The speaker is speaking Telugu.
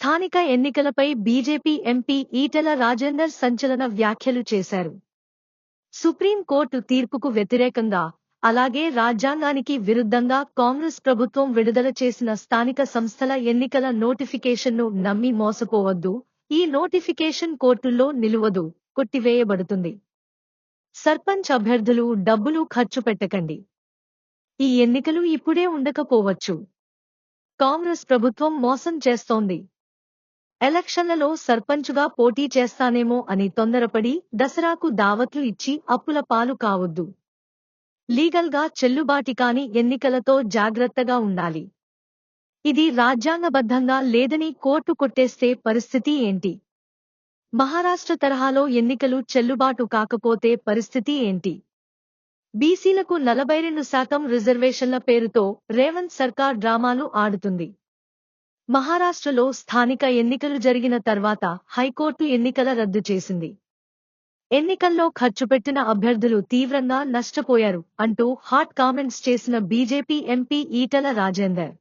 స్థానిక ఎన్నికలపై బీజేపీ ఎంపీ ఈటెల రాజేందర్ సంచలన వ్యాఖ్యలు చేశారు. సుప్రీంకోర్టు తీర్పుకు వ్యతిరేకంగా అలాగే రాజ్యాంగానికి విరుద్ధంగా కాంగ్రెస్ ప్రభుత్వం విడుదల చేసిన స్థానిక సంస్థల ఎన్నికల నోటిఫికేషన్ను నమ్మి మోసపోవద్దు ఈ నోటిఫికేషన్ కోర్టుల్లో నిలువదు కొట్టివేయబడుతుంది. సర్పంచ్ అభ్యర్థులు డబ్బులు ఖర్చు పెట్టకండి. ఈ ఎన్నికలు ఇప్పుడే ఉండకపోవచ్చు. కాంగ్రెస్ ప్రభుత్వం మోసం చేస్తోంది. ఎలక్షన్లలో సర్పంచుగా పోటీ చేస్తానేమో అని తొందరపడి దసరాకు దావత్లు ఇచ్చి అప్పుల పాలు కావద్దు. లీగల్గా చెల్లుబాటి కాని ఎన్నికలతో జాగ్రత్తగా ఉండాలి. ఇది రాజ్యాంగబద్ధంగా లేదని కోర్టు కొట్టేస్తే పరిస్థితి ఏంటి? మహారాష్ట్ర తరహాలో ఎన్నికలు చెల్లుబాటు కాకపోతే పరిస్థితి ఏంటి? బీసీలకు నలభై రెండు శాతం రిజర్వేషన్ల పేరుతో రేవంత్ సర్కార్ డ్రామాలు ఆడుతుంది. మహారాష్ట్రలో స్థానిక ఎన్నికలు జరిగిన తర్వాత హైకోర్టు ఎన్నికల రద్దు చేసింది. ఎన్నికల్లో ఖర్చు పెట్టిన అభ్యర్థులు తీవ్రంగా నష్టపోయారు అంటూ హాట్ కామెంట్స్ చేసిన బీజేపీ ఎంపీ ఈటల రాజేందర్.